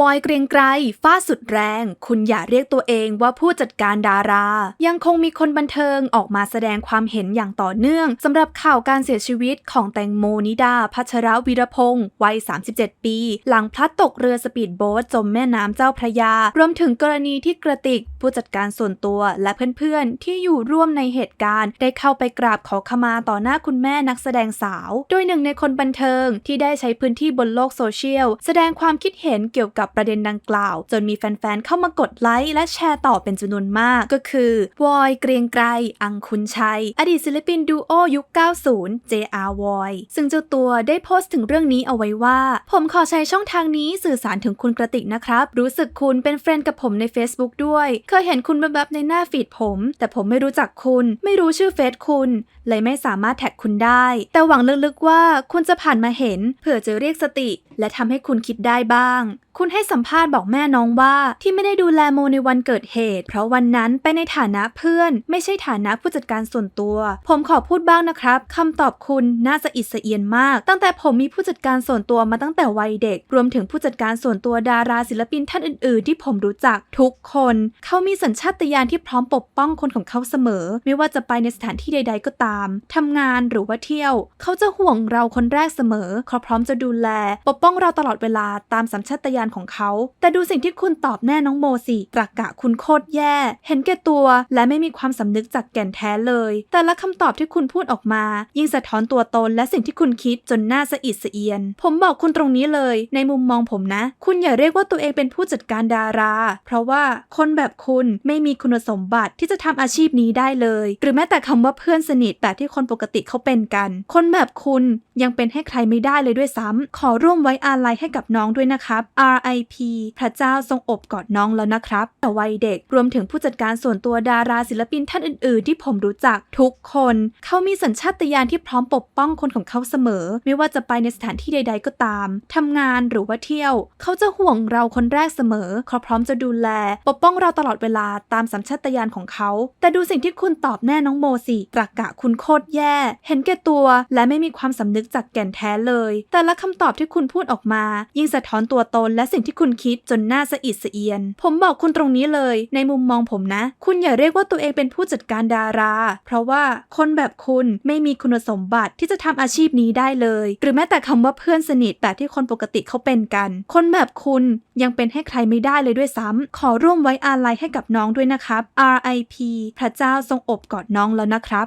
วอยเกรียงไกรฟาสุดแรง คุณอย่าเรียกตัวเองว่าผู้จัดการดารา ยังคงมีคนบันเทิงออกมาแสดงความเห็นอย่างต่อเนื่องสำหรับข่าวการเสียชีวิตของแตงโมนิดา พัชรวีรพงศ์วัย 37 ปี หลังพลัดตกเรือสปีดโบ๊ทจมแม่น้ำเจ้าพระยา รวมถึงกรณีที่กระติก ผู้จัดการส่วนตัวและเพื่อนๆ ที่อยู่ร่วมในเหตุการณ์ ได้เข้าไปกราบขอขมาต่อหน้าคุณแม่นักแสดงสาว โดยหนึ่งในคนบันเทิงที่ได้ใช้พื้นที่บนโลกโซเชียลแสดงความคิดเห็นเกี่ยวกับประเด็นดังกล่าว จนมีแฟนๆ เข้ามากดไลค์และแชร์ต่อเป็นจำนวนมากก็คือวอยเกรียงไกรอังคุณชัย อดีตศิลปินดูโอยุค 90 JR Voy ซึ่งเจ้าตัวได้โพสต์ถึงเรื่องนี้เอาไว้ว่า ผมขอใช้ช่องทางนี้สื่อสารถึงคุณกระติกนะครับ รู้สึกคุณเป็นเฟรนด์กับผมใน Facebook ด้วย เคยเห็นคุณแวบๆในหน้าฟีดผม แต่ผมไม่รู้จักคุณ ไม่รู้ชื่อเฟซคุณ เลยไม่สามารถแท็กคุณได้ แต่หวังลึกๆว่าคุณจะผ่านมาเห็น เผื่อจะเรียกสติ และทำให้คุณคิดได้บ้าง คุณให้สัมภาษณ์บอกแม่น้องว่าที่ไม่ได้ดูแลโมในวันเกิดเหตุ เพราะวันนั้นไปในฐานะเพื่อน ไม่ใช่ฐานะผู้จัดการส่วนตัว ผมขอพูดบ้างนะครับคำตอบคุณน่าจะอิสเอียนมาก ตั้งแต่ผมมีผู้จัดการส่วนตัวมาตั้งแต่วัยเด็ก รวมถึงผู้จัดการส่วนตัวดาราศิลปินท่านอื่น ๆ ที่ผมรู้จักทุกคน เขามีสัญชาตญาณที่พร้อมปกป้องคนของเขาเสมอ ไม่ว่าจะไปในสถานที่ใด ๆ ก็ตามทำงานหรือว่าเที่ยว เขาจะห่วงเราคนแรกเสมอเขาพร้อมจะดูแลปกป้องเราตลอดเวลาตามสัญชาตญาณของเขา แต่ดูสิ่งที่คุณตอบแน่น้องโมสิตรกกะคุณโคตรแย่ เห็นแก่ตัว และไม่มีความสำนึกจากแก่นแท้เลย แต่ละคำตอบที่คุณพูดออกมา ยิ่งสะท้อนตัวตนและสิ่งที่คุณคิดจนน่าสะอิดสะเอียน ผมบอกคุณตรงนี้เลย ในมุมมองผมนะ คุณอย่าเรียกว่าตัวเองเป็นผู้จัดการดารา เพราะว่าคนแบบคุณไม่มีคุณสมบัติที่จะทำอาชีพนี้ได้เลย หรือแม้แต่คำว่าเพื่อนสนิทแบบที่คนปกติเขาเป็นกัน คนแบบคุณยังเป็นให้ใครไม่ได้เลยด้วยซ้ำขอร่วมไว้อาลัยให้กับน้องด้วยนะครับ R.I.P. พระเจ้าทรงอบกอดน้องแล้วนะครับ แต่วัยเด็กรวมถึงผู้จัดการส่วนตัวดาราศิลปินท่านอื่น ๆ ที่ผมรู้จักทุกคน เขามีสัญชาตญาณที่พร้อมปกป้องคนของเขาเสมอ ไม่ว่าจะไปในสถานที่ใด ๆ ก็ตามทำงานหรือว่าเที่ยว เขาจะห่วงเราคนแรกเสมอเขาพร้อมจะดูแล ปกป้องเราตลอดเวลาตามสัญชาตญาณของเขา แต่ดูสิ่งที่คุณตอบแน่น้องโมสิตรกกะคุณโคตรแย่ เห็นแก่ตัวและไม่มีความสำนึกจากแก่นแท้เลย แต่ละคำตอบที่คุณพูดออกมา ยิ่งสะท้อนตัวตนและสิ่งที่คุณคิดจนน่าสะอิดสะเอียน ผมบอกคุณตรงนี้เลย ในมุมมองผมนะ คุณอย่าเรียกว่าตัวเองเป็นผู้จัดการดารา เพราะว่าคนแบบคุณไม่มีคุณสมบัติที่จะทำอาชีพนี้ได้เลย หรือแม้แต่คำว่าเพื่อนสนิทแบบที่คนปกติเขาเป็นกัน คนแบบคุณยังเป็นให้ใครไม่ได้เลยด้วยซ้ำขอร่วมไว้อาลัยให้กับน้องด้วยนะครับ R.I.P. พระเจ้าทรงอบกอดน้องแล้วนะครับ